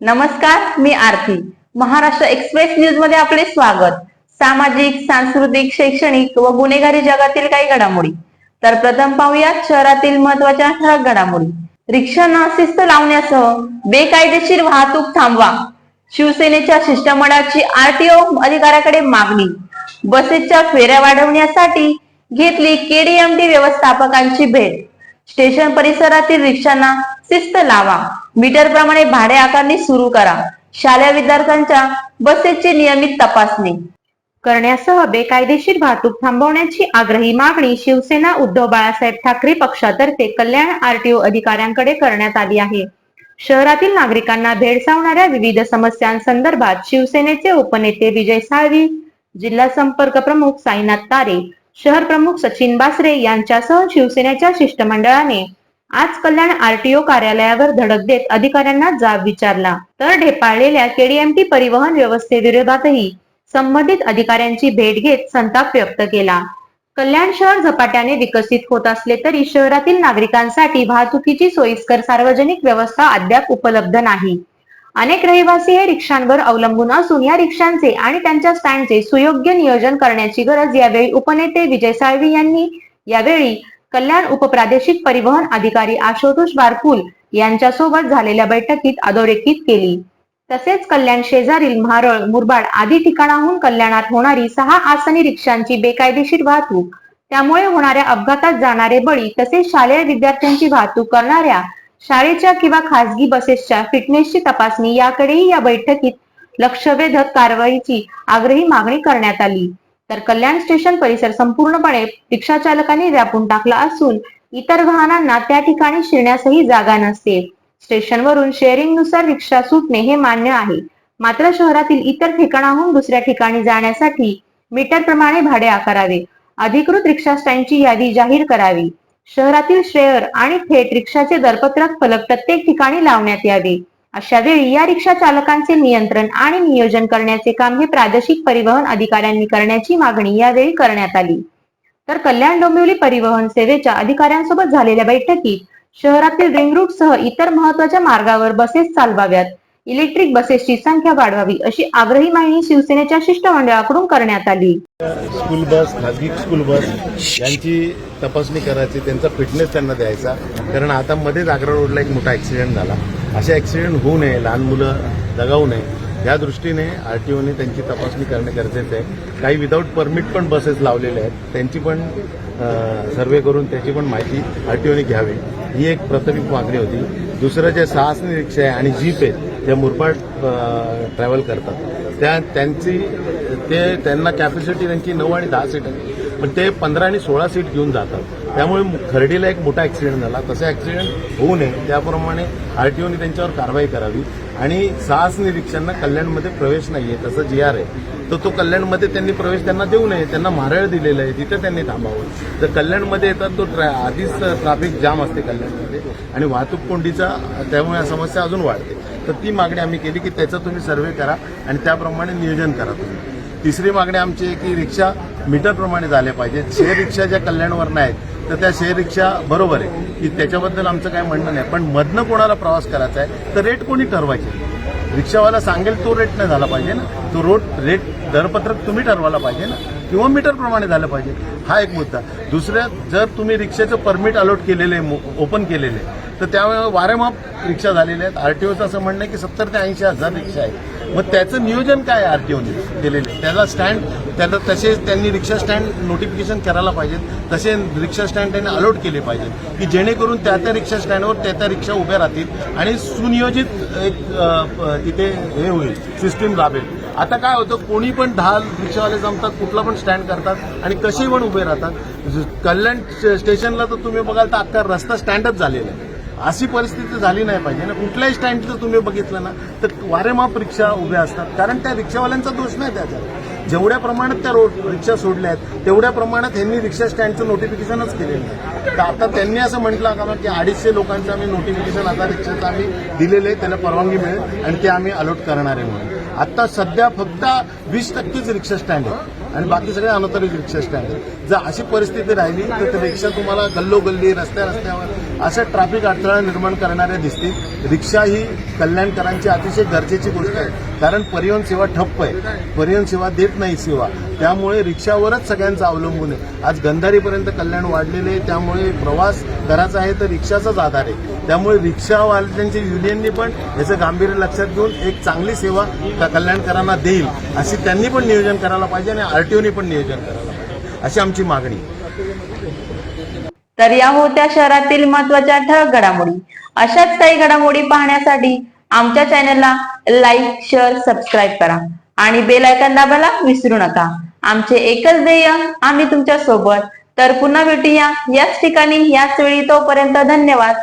नमस्कार मी आरती. महाराष्ट्र एक्सप्रेस न्यूजमध्ये आपले स्वागत. सामाजिक सांस्कृतिक शैक्षणिक व गुन्हेगारी जगातील काही घडामोडी. तर प्रथम पाहूयात शहरातील महत्त्वाच्या ठळक घडामोडी. रिक्षांना शिस्त लावण्यासह बेकायदेशीर वाहतूक थांबवा. शिवसेनेच्या शिष्टमंडळाची आरटीओ अधिकाऱ्याकडे मागणी. बसेसच्या फेऱ्या वाढवण्यासाठी घेतली केडीएमटी व्यवस्थापकांची भेट. स्टेशन परिसरातील रिक्षांना शिस्त लावा. मीटर प्रमाणे भाडे आकारणी सुरू करा. शालेय विद्यार्थ्यांच्या बसेसची नियमित तपासणी. करण्यासह बेकायदेशीर वाहतूक थांबवण्याची आग्रही मागणी शिवसेना उद्धव बाळासाहेब ठाकरे पक्षातर्फे कल्याण आरटीओ अधिकाऱ्यांकडे करण्यात आली आहे. शहरातील नागरिकांना भेडसावणाऱ्या विविध समस्यांसंदर्भात शिवसेनेचे उपनेते विजय साळवी जिल्हा संपर्क प्रमुख साईनाथ तारे शहर प्रमुख सचिन बासरे यांच्यासह शिवसेनेच्या शिष्टमंडळाने आज कल्याण आरटीओ कार्यालयावर धडक देत अधिकाऱ्यांना जाब विचारला. तर ढेपाळलेल्या केडीएमटी परिवहन व्यवस्थेविरोधातही संबंधित अधिकाऱ्यांची भेट घेत संताप व्यक्त केला. कल्याण शहर झपाट्याने विकसित होत असले तरी शहरातील नागरिकांसाठी वाहतुकीची सोयीस्कर सार्वजनिक व्यवस्था अद्याप उपलब्ध नाही. अनेक रहिवासी हे रिक्षांवर अवलंबून असून या रिक्षांचे आणि त्यांच्या स्टँडचे सुयोग्य नियोजन करण्याची गरज यावेळी उपनेते विजय साळवी यांनी यावेळी कल्याण उपप्रादेशिक परिवहन अधिकारी आशुतोष बारकुल यांच्यासोबत झालेल्या बैठकीत अधोरेखित केली. तसेच कल्याण शेजारील म्हारळ मुरबाड आदी ठिकाणाहून कल्याणात होणारी सहा आसनी रिक्षांची बेकायदेशीर वाहतूक त्यामुळे होणाऱ्या अपघातात जाणारे बळी तसेच शालेय विद्यार्थ्यांची वाहतूक करणाऱ्या शाळेच्या किंवा खासगी बसेसच्या फिटनेसची तपासणी याकडेही या बैठकीत लक्षवेधक कारवाईची आग्रही मागणी करण्यात आली. तर कल्याण स्टेशन परिसर संपूर्णपणे रिक्षा चालकांनी व्यापून टाकला असून इतर वाहनांना त्या ठिकाणी शिरण्यासही जागा नसते. स्टेशनवरून शेअरिंगनुसार रिक्षा सुटणे हे मान्य आहे. मात्र शहरातील इतर ठिकाणाहून दुसऱ्या ठिकाणी जाण्यासाठी मीटर प्रमाणे भाडे आकारावे. अधिकृत रिक्षा स्टँडची यादी जाहीर करावी. शहरातील शेअर आणि थेट रिक्षाचे दरपत्रक फलक प्रत्येक ठिकाणी लावण्यात यावे. अशा वेळी या रिक्षा चालकांचे नियंत्रण आणि नियोजन करण्याचे काम हे प्रादेशिक परिवहन अधिकाऱ्यांनी करण्याची मागणी यावेळी करण्यात आली. तर कल्याण डोंबिवली परिवहन सेवेच्या अधिकाऱ्यांसोबत झालेल्या बैठकीत शहरातील रिंग रूट सह इतर महत्त्वाच्या मार्गावर बसेस चालवाव्यात. इलेक्ट्रिक बसेसची संख्या वाढवावी अशी आग्रही मागणी शिवसेनेच्या शिष्टमंडळाकडून करण्यात आली. स्कूल बस खाजगी स्कूल बस यांची तपासणी करायची त्यांचा फिटनेस त्यांना द्यायचा. कारण आता मध्येच आग्रा रोडला एक मोठा ॲक्सिडेंट झाला. असे ॲक्सिडेंट होऊ नये लहान मुलं दगावू नये. या दृष्टीने आर टी ओने त्यांची तपासणी करणे गरजेचे आहे. काही विदाऊट परमिट पण बसेस लावलेले आहेत. त्यांची पण सर्वे करून त्याची पण माहिती आर टी ओने घ्यावी. ही एक प्राथमिक मागणी होती. दुसरं जे साहसनी रिक्षा आहे आणि जीप आहे त्या मुरबाड ट्रॅव्हल करतात. त्या त्यांची ते त्यांना कॅपॅसिटी त्यांची नऊ आणि दहा सीट आहे. पण ते पंधरा आणि सोळा सीट घेऊन जातात. त्यामुळे खर्डीला एक मोठा ॲक्सिडेंट झाला. तसा ॲक्सिडेंट होऊ नये. त्याप्रमाणे आर टी ओने त्यांच्यावर कारवाई करावी. आणि साहस रिक्षांना कल्याणमध्ये प्रवेश नाही आहे तसं जी आर आहे. तर तो कल्याणमध्ये त्यांनी प्रवेश त्यांना देऊ नये. त्यांना मारळ दिलेलं आहे. तिथं त्यांनी थांबावं. तर कल्याणमध्ये येतात तो ट्रॅ आधीच ट्रॅफिक जाम असते कल्याणमध्ये. आणि वाहतूक कोंडीचा त्यामुळे समस्या अजून वाढते. तर ती मागणी आम्ही केली की त्याचा तुम्ही सर्वे करा आणि त्याप्रमाणे नियोजन करा तुम्ही. तिसरी मागणी आमची आहे की रिक्षा मीटरप्रमाणे झाल्या पाहिजेत. शेअर रिक्षा ज्या कल्याणवरनं आहेत तर त्या शेअर रिक्षा बरोबर आहे. की त्याच्याबद्दल आमचं काय म्हणणं नाही. पण मधनं कोणाला प्रवास करायचा आहे तर रेट कोणी ठरवायचे? रिक्षावाला सांगेल तो रेट नाही झाला पाहिजे ना. तो रोड रेट दरपत्रक तुम्ही ठरवायला पाहिजे ना. किंवा मीटरप्रमाणे झालं पाहिजे. हा एक मुद्दा. दुसऱ्या जर तुम्ही रिक्षाचं परमिट अलॉट केलेले आहे ओपन केलेले तर त्यामुळे वारेमाप रिक्षा झालेल्या आहेत. आरटीओचं असं म्हणणं आहे की सत्तर ते ऐंशी हजार रिक्षा आहेत. मग त्याचं नियोजन काय आहे आरटीओने केलेलं? आहे त्याला स्टँड त्याला तसे त्यांनी रिक्षा स्टँड नोटिफिकेशन करायला पाहिजेत. तसे रिक्षा स्टँड त्यांनी अलॉट केले पाहिजेत. की जेणेकरून त्या त्या रिक्षा स्टँडवर त्या त्या रिक्षा उभ्या राहतील आणि सुनियोजित एक तिथे हे होईल. सिस्टीम राबेल. आता काय होतं कोणी पण दहा रिक्षावाले जमतात कुठला पण स्टँड करतात आणि कसेही पण उभे राहतात. कल्याण स्टेशनला तर तुम्ही बघाल तर अख्खा रस्ता स्टँडच झालेला आहे. अशी परिस्थिती झाली नाही पाहिजे ना. कुठल्याही स्टँडचं तुम्ही बघितलं ना तर वारेमाप रिक्षा उभ्या असतात. कारण त्या रिक्षावाल्यांचा दोष नाही त्याच्यात जेवढ्या प्रमाणात त्या रोड रिक्षा सोडल्या आहेत तेवढ्या प्रमाणात ह्यांनी रिक्षा स्टँडचं नोटिफिकेशनच केलेलं आहे तर आता त्यांनी असं म्हटलं का की अडीचशे लोकांचं आम्ही नोटिफिकेशन आता रिक्षाचं आम्ही दिलेलं आहे त्यांना परवानगी मिळेल आणि ते आम्ही अलॉट करणार आहे म्हणून. आता सध्या फक्त वीस टक्केच रिक्षा स्टँड आहे आणि बाकी सगळे अनौतरिक रिक्षा स्टँड आहेत. जर अशी परिस्थिती राहिली तर रिक्षा तुम्हाला गल्लोगल्ली रस्त्या रस्त्यावर अशा ट्रॅफिक अडथळा निर्माण करणाऱ्या दिसतील. रिक्षा ही कल्याणकरांची अतिशय गरजेची गोष्ट आहे. कारण परिवहन सेवा ठप्प आहे. परिवहन सेवा देत नाही सेवा. त्यामुळे रिक्षावरच सगळ्यांचं अवलंबून आहे. आज गंधारीपर्यंत कल्याण वाढलेले आहे. त्यामुळे प्रवास करायचा आहे तर रिक्षाचाच आधार आहे. त्यामुळे रिक्षावाल्यांच्या युनियननी पण याचं गांभीर्य लक्षात घेऊन एक चांगली सेवा कल्याणकरांना देईल. अशी त्यांनी पण नियोजन करायला पाहिजे आणि आरटीओनी पण नियोजन करायला पाहिजे. अशी आमची मागणी. तर या होत्या शहरातील महत्त्वाच्या ठळक घडामोडी. अशाच काही घडामोडी पाहण्यासाठी आमच्या चॅनलला लाईक शेअर सबस्क्राईब करा. आणि बेल आयकॉन दाबायला विसरू नका. आमचे एकच ध्येय आम्ही तुमच्यासोबत तर पुन्हा भेटूया याच ठिकाणी याच वेळी तोपर्यंत धन्यवाद.